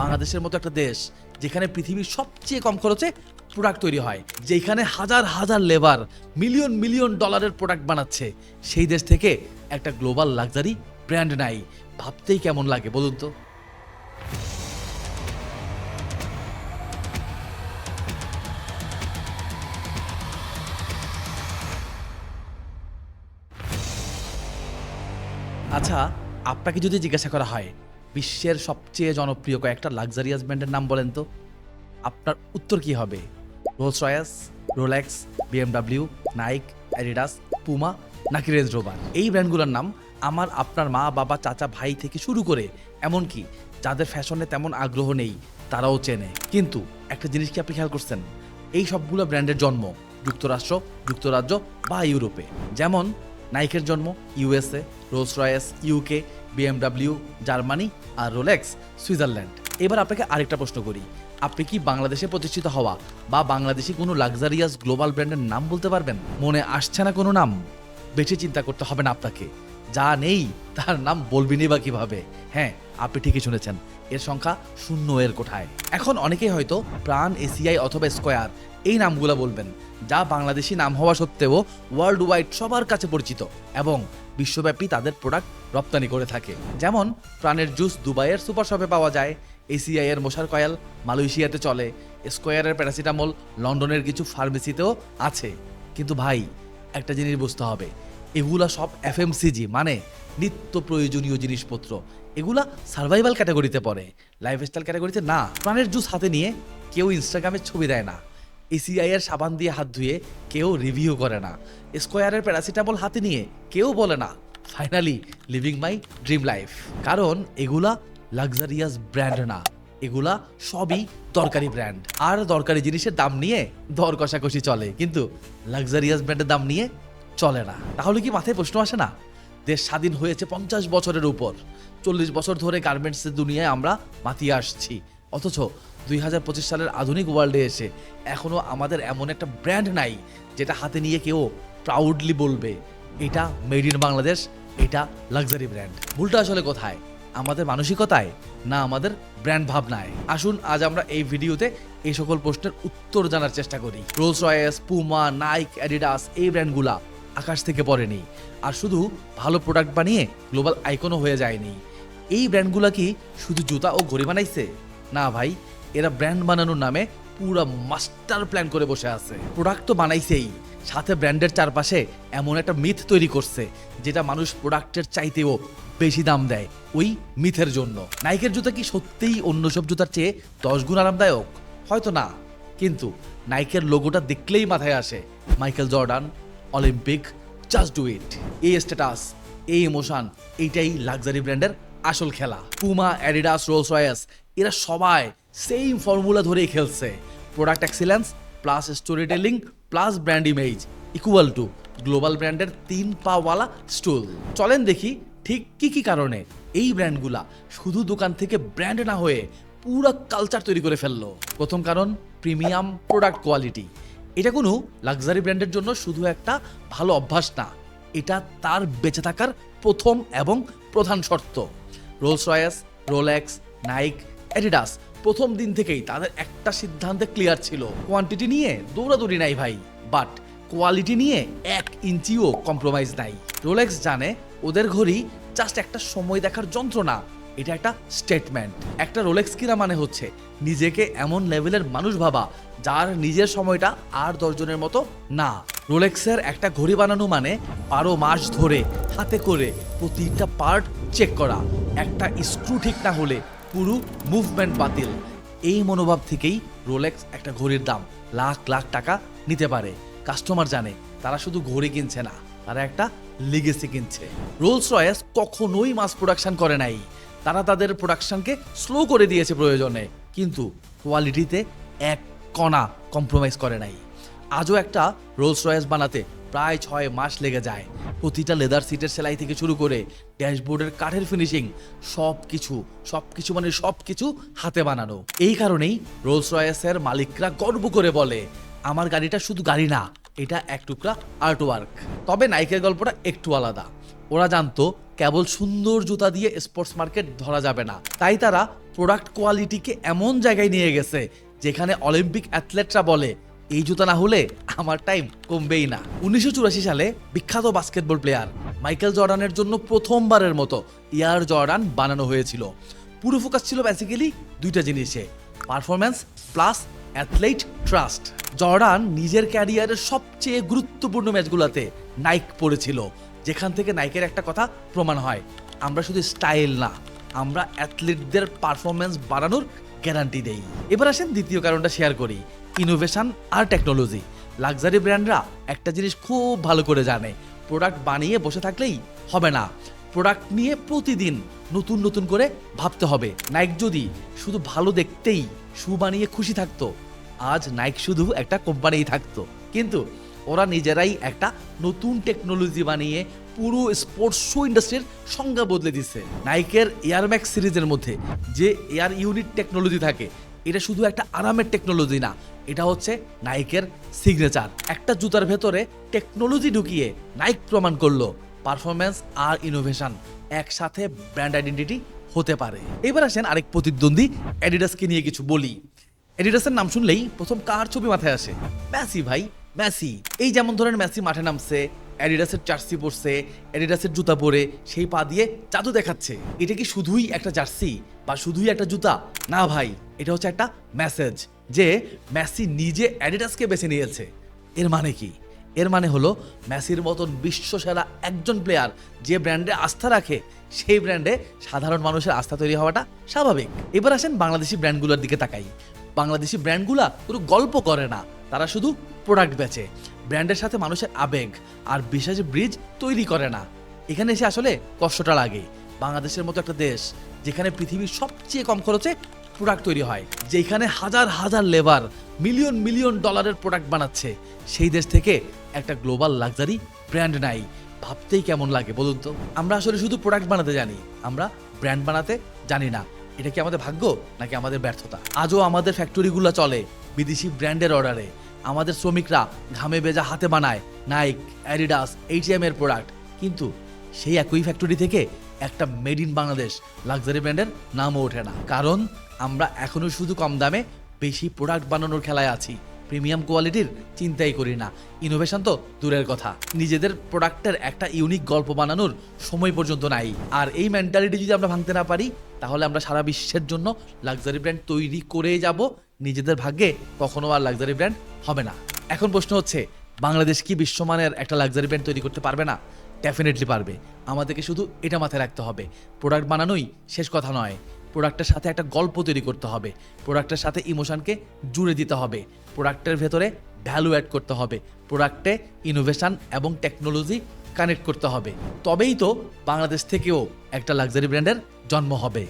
বাংলাদেশের মতো একটা দেশ যেখানে পৃথিবীর সবচেয়ে কম খরচে প্রোডাক্ট তৈরি হয় যেখানে হাজার হাজার লেবার মিলিয়ন মিলিয়ন ডলারের প্রোডাক্ট বানাচ্ছে, সেই দেশ থেকে একটা গ্লোবাল লাক্সারি ব্র্যান্ড নাই। ভাবতেই কেমন লাগে বলুন তো? আচ্ছা আপনাকে যদি জিজ্ঞাসা করা হয় বিশ্বের সবচেয়ে জনপ্রিয় কয়েকটা লাক্সারিয়াস ব্র্যান্ডের নাম বলেন তো। আপনার উত্তর কি হবে? Rolls Royce Rolex BMW Nike Adidas Puma নাকি রেঞ্জ রোভার এই ব্র্যান্ডগুলোর নাম আমার আপনার মা, বাবা, চাচা, ভাই থেকে শুরু করে, এমনকি যাদের ফ্যাশনে তেমন আগ্রহ নেই, তারাও চেনে। কিন্তু একটা জিনিস কি আপনি খেয়াল করছেন? এই সবগুলো ব্র্যান্ডের জন্ম যুক্তরাষ্ট্র, যুক্তরাজ্য বা ইউরোপে। যেমন নাইকের জন্ম USA Rolls Royce UK BMW Germany আর রোলেক্স সুইজারল্যান্ড এবার আপনাকে আরেকটা প্রশ্ন করি। আপনি কি বাংলাদেশে প্রতিষ্ঠিত হওয়া বা বাংলাদেশি কোনো লাক্সারিয়াস গ্লোবাল ব্র্যান্ডের নাম বলতে পারবেন? মনে আসছে না কোনো নাম? বেশি চিন্তা করতে হবে না আপনাকে। যা নেই, তার নাম বলবেনই বা কীভাবে? হ্যাঁ আপনি ঠিকই শুনেছেন। এর সংখ্যা শূন্য এর কোঠায়। এখন অনেকেই হয়তো প্রাণ এসিআই অথবা স্কোয়ার এই নামগুলো বলবেন, যা বাংলাদেশি নাম হওয়া সত্ত্বেও ওয়ার্ল্ড ওয়াইড সবার কাছে পরিচিত। এবং বিশ্বব্যাপী তাদের প্রোডাক্ট রপ্তানি করে থাকে। যেমন, প্রাণের জুস দুবাইয়ের সুপার শপে পাওয়া যায় এসিআই এর মশার কয়েল মালয়েশিয়াতে চলে, স্কোয়ারের প্যারাসিটামল লন্ডনের কিছু ফার্মেসিতেও আছে। কিন্তু ভাই, একটা জিনিস বুঝতে হবে, এগুলা সব এফএমসিজি মানে নিত্য প্রয়োজনীয় জিনিসপত্র। এগুলা সার্ভাইভাল ক্যাটাগরিতে পড়ে লাইফস্টাইল ক্যাটাগরিতে না। প্রাণের জুস হাতে নিয়ে কেউ ইনস্টাগ্রামে ছবি দেয় না। এসিআই এর সাবান দিয়ে হাত ধুয়ে কেউ রিভিউ করে না। স্কোয়ারের প্যারাসিটামল হাতে নিয়ে কেউ বলে না। Finally living my dream life কারণ এগুলা লাক্সারিয়াস ব্র্যান্ড না। এগুলা সবই দরকারি ব্র্যান্ড আর দরকারি জিনিসের দাম নিয়ে দর কষাকষি চলে। কিন্তু লাক্সারিয়াস ব্র্যান্ডের দাম নিয়ে চলে না। তাহলে কি মাথায় প্রশ্ন আসে না? দেশ স্বাধীন হয়েছে পঞ্চাশ বছরের উপর। চল্লিশ বছর ধরে গার্মেন্টসের দুনিয়ায় আমরা মাতিয়ে আসছি। অথচ দুই হাজার পঁচিশ সালের আধুনিক ওয়ার্ল্ডে এসে এখনও আমাদের এমন একটা ব্র্যান্ড নাই যেটা হাতে নিয়ে কেউ প্রাউডলি বলবে, এটা মেড ইন বাংলাদেশ, এটা লাক্সারি ব্র্যান্ড ভুলটা আসলে কোথায়? আমাদের মানসিকতায় না আমাদের ব্র্যান্ড ভাবনায়? আসুন, আজ আমরা এই ভিডিওতে এই সকল প্রশ্নের উত্তর জানার চেষ্টা করি। Rolls Royce Puma Nike Adidas এই ব্র্যান্ডগুলা আকাশ থেকে পড়েনি। আর শুধু ভালো প্রোডাক্ট বানিয়ে গ্লোবাল আইকনও হয়ে যায়নি। এই ব্র্যান্ডগুলা কি শুধু জুতা ও ঘড়ি বানাইছে? না ভাই এরা ব্র্যান্ড বানানোর নামে পুরো মাস্টার প্ল্যান করে বসে আছে। প্রোডাক্ট তো বানাইছেই। সাথে ব্র্যান্ডের চারপাশে এমন একটা মিথ তৈরি করছে, যেটা মানুষ প্রোডাক্টের চাইতেও বেশি দাম দেয় ওই মিথের জন্য। নাইকের জুতা কি সত্যিই অন্য সব জুতার চেয়ে দশ গুণ আরামদায়ক? হয়তো না। কিন্তু নাইকের লোগোটা দেখলেই মাথায় আসে Michael Jordan Olympic just do it এই স্ট্যাটাস এই ইমোশন এইটাই লাক্সারি ব্র্যান্ডের আসল খেলা। পুমা অ্যাডিডাস রোলস রয়েস এরা সবাই সেম ফর্মুলা ধরেই খেলছে। Product excellence plus story telling plus brand image equal to global ব্র্যান্ডের তিন পাওয়ালা স্টুল চলেন দেখি ঠিক কী কী কারণে এই ব্র্যান্ডগুলা শুধু দোকান থেকে ব্র্যান্ড না হয়ে পুরো কালচার তৈরি করে ফেলল। প্রথম কারণ প্রিমিয়াম প্রোডাক্ট কোয়ালিটি এটা কোনো লাক্সারি ব্র্যান্ডের জন্য শুধু একটা ভালো অভ্যাস না, এটা তার বেঁচে থাকার প্রথম এবং প্রধান শর্ত। Rolls Royce Rolex Nike Adidas প্রথম দিন থেকেই তাদের একটা সিদ্ধান্তে ক্লিয়ার ছিল। কোয়ান্টিটি নিয়ে দৌড়াদৌড়ি নাই ভাই বাট কোয়ালিটি নিয়ে এক ইঞ্চিও কম্প্রোমাইজ নাই। রোলেক্স জানে ওদের ঘড়ি জাস্ট একটা সময় দেখার যন্ত্র না এটা একটা স্টেটমেন্ট একটা রোলেক্স কিনা মানে হচ্ছে নিজেকে এমন লেভেলের মানুষ ভাবা, যার নিজের সময়টা আর দশজনের মতো না। রোলেক্সের একটা ঘড়ি বানানো মানে বারো মাস ধরে হাতে করে প্রতিটা পার্ট চেক করা। একটা স্ক্রু ঠিক না হলে পুরো মুভমেন্ট বাতিল। এই মনোভাব থেকেই রোলেক্স একটা ঘড়ির দাম লাখ লাখ টাকা নিতে পারে। কাস্টমার জানে, তারা শুধু ঘড়ি কিনছে না, তারা একটা লিগেসি কিনছে। রোলস রয়েস কখনোই মাস প্রোডাকশন করে নাই। তারা তাদের প্রোডাকশনকে স্লো করে দিয়েছে প্রয়োজনে, কিন্তু কোয়ালিটিতে এক কণা কম্প্রোমাইজ করে নাই। আজও একটা রোলস রয়েস বানাতে প্রায় ছয় মাস লেগে যায়। প্রতিটা লেদার সিটের সেলাই থেকে শুরু করে ড্যাশবোর্ডের কাঠের ফিনিশিং সব কিছু সব কিছু মানে সব কিছু হাতে বানানো। এই কারণেই রোলস রয়েসের মালিকরা গর্ব করে বলে, আমার গাড়িটা শুধু গাড়ি না, এটা এক টুকরা আর্ট ওয়ার্ক তবে নাইকের গল্পটা একটু আলাদা। ওরা জানতো, কেবল সুন্দর জুতা দিয়ে স্পোর্টস মার্কেট ধরা যাবে না। তাই তারা প্রোডাক্ট কোয়ালিটিকে এমন জায়গায় নিয়ে গেছে, যেখানে অলিম্পিক অ্যাথলেটরা বলে এই জুতা না হলে আমার টাইম কমবেই না। উনিশশো চুরাশি সালে বিখ্যাত বাস্কেটবল প্লেয়ার মাইকেল জর্ডানের জন্য প্রথমবারের মতো এয়ার জর্ডান বানানো হয়েছিল। পুরো ফোকাস ছিল বেসিক্যালি দুইটা জিনিসে performance plus athlete trust Jordan নিজের ক্যারিয়ারের সবচেয়ে গুরুত্বপূর্ণ ম্যাচগুলোতে নাইক পড়েছিল, যেখান থেকে নাইকের একটা কথা প্রমাণ হয়, আমরা শুধু স্টাইল না, আমরা অ্যাথলিটদের পারফরমেন্স বাড়ানোর গ্যারান্টি দেই। এবার আসেন দ্বিতীয় কারণটা শেয়ার করি ইনোভেশন আর টেকনোলজি লাক্সারি ব্র্যান্ডরা একটা জিনিস খুব ভালো করে জানে। প্রোডাক্ট বানিয়ে বসে থাকলেই হবে না। প্রোডাক্ট নিয়ে প্রতিদিন নতুন নতুন করে ভাবতে হবে। নাইক যদি শুধু ভালো দেখতেই শু বানিয়ে খুশি থাকতো, আজ নাইক শুধু একটা কোম্পানিই থাকতো। কিন্তু ওরা নিজেরাই একটা নতুন টেকনোলজি বানিয়ে পুরো স্পোর্টস শু ইন্ডাস্ট্রির সংজ্ঞা বদলে দিচ্ছে। নাইকের এয়ারম্যাক্স সিরিজের মধ্যে যে এয়ার ইউনিট টেকনোলজি থাকে এটা শুধু একটা আরামের টেকনোলজি না, এটা হচ্ছে নাইকের সিগনেচার একটা জুতার ভেতরে টেকনোলজি ঢুকিয়ে নাইক প্রমাণ করল পারফরমেন্স আর ইনোভেশন একসাথে ব্র্যান্ড আইডেন্টিটি হতে পারে। এবার আসেন আরেক প্রতিদ্বন্দ্বী অ্যাডিডাসকে নিয়ে কিছু বলি। অ্যাডিডাসের নাম শুনলেই প্রথম কার ছবি মাথায় আসে? মেসি ভাই মেসি এই যেমন ধরেন মেসি মাঠে নামছে অ্যাডিডাসের জার্সি পরছে, অ্যাডিডাসের জুতা পরে সেই পা দিয়ে জাদু দেখাচ্ছে। এটা কি শুধুই একটা জার্সি বা শুধুই একটা জুতা? না ভাই, এটা হচ্ছে একটা মেসেজ যে মেসি নিজে অ্যাডিডাসকে বেছে নিয়েছে। এর মানে কি? এর মানে হলো মেসির মতন বিশ্বসেরা একজন প্লেয়ার যে ব্র্যান্ডে আস্থা রাখে, সেই ব্র্যান্ডে সাধারণ মানুষের আস্থা তৈরি হওয়াটা স্বাভাবিক। এবার আসেন বাংলাদেশি ব্র্যান্ডগুলোর দিকে তাকাই। বাংলাদেশি ব্র্যান্ডগুলা কোনো গল্প করে না, তারা শুধু প্রোডাক্ট বেচে। ব্র্যান্ডের সাথে মানুষের আবেগ আর বিশ্বাসের ব্রিজ তৈরি করে না। এখানে এসে আসলে কষ্টটা লাগে। বাংলাদেশের মতো একটা দেশ যেখানে পৃথিবীর সবচেয়ে কম খরচে প্রোডাক্ট তৈরি হয়, যেখানে হাজার হাজার লেবার মিলিয়ন মিলিয়ন ডলারের প্রোডাক্ট বানাচ্ছে, সেই দেশ থেকে একটা গ্লোবাল লাক্সারি ব্র্যান্ড নাই। ভাবতেই কেমন লাগে বলুন তো? আমরা আসলে শুধু প্রোডাক্ট বানাতে জানি, আমরা ব্র্যান্ড বানাতে জানি না। এটা কি আমাদের ভাগ্য, নাকি আমাদের ব্যর্থতা? আজও আমাদের ফ্যাক্টরিগুলো চলে বিদেশি ব্র্যান্ডের অর্ডারে আমাদের শ্রমিকরা ঘামে বেজা হাতে বানায় নাইক অ্যাডিডাস এইচএম এর প্রোডাক্ট কিন্তু সেই একই ফ্যাক্টরি থেকে একটা মেড ইন বাংলাদেশ লাক্সারি ব্র্যান্ডের নামও ওঠে না। কারণ আমরা এখনও শুধু কম দামে বেশি প্রোডাক্ট বানানোর খেলায় আছি। প্রিমিয়াম কোয়ালিটির চিন্তাই করি না। ইনোভেশন তো দূরের কথা। নিজেদের প্রোডাক্টের একটা ইউনিক গল্প বানানোর সময় পর্যন্ত নাই। আর এই মেন্টালিটি যদি আমরা ভাঙতে না পারি, তাহলে আমরা সারা বিশ্বের জন্য লাক্সারি ব্র্যান্ড তৈরি করে যাব নিজেদের ভাগ্যে কখনো আর লাক্সারি ব্র্যান্ড হবে না। এখন প্রশ্ন হচ্ছে, বাংলাদেশ কি বিশ্বমানের একটা লাক্সারি ব্র্যান্ড তৈরি করতে পারবে না? ডেফিনেটলি পারবে। আমাদেরকে শুধু এটা মাথায় রাখতে হবে প্রোডাক্ট বানানোই শেষ কথা নয়। প্রোডাক্টের সাথে একটা গল্প তৈরি করতে হবে প্রোডাক্টের সাথে ইমোশনকে জুড়ে দিতে হবে প্রোডাক্টের ভেতরে ভ্যালু অ্যাড করতে হবে প্রোডাক্টে ইনোভেশন এবং টেকনোলজি কানেক্ট করতে হবে। তবেই তো বাংলাদেশ থেকেও একটা লাক্সারি ব্র্যান্ডের জন্ম হবে।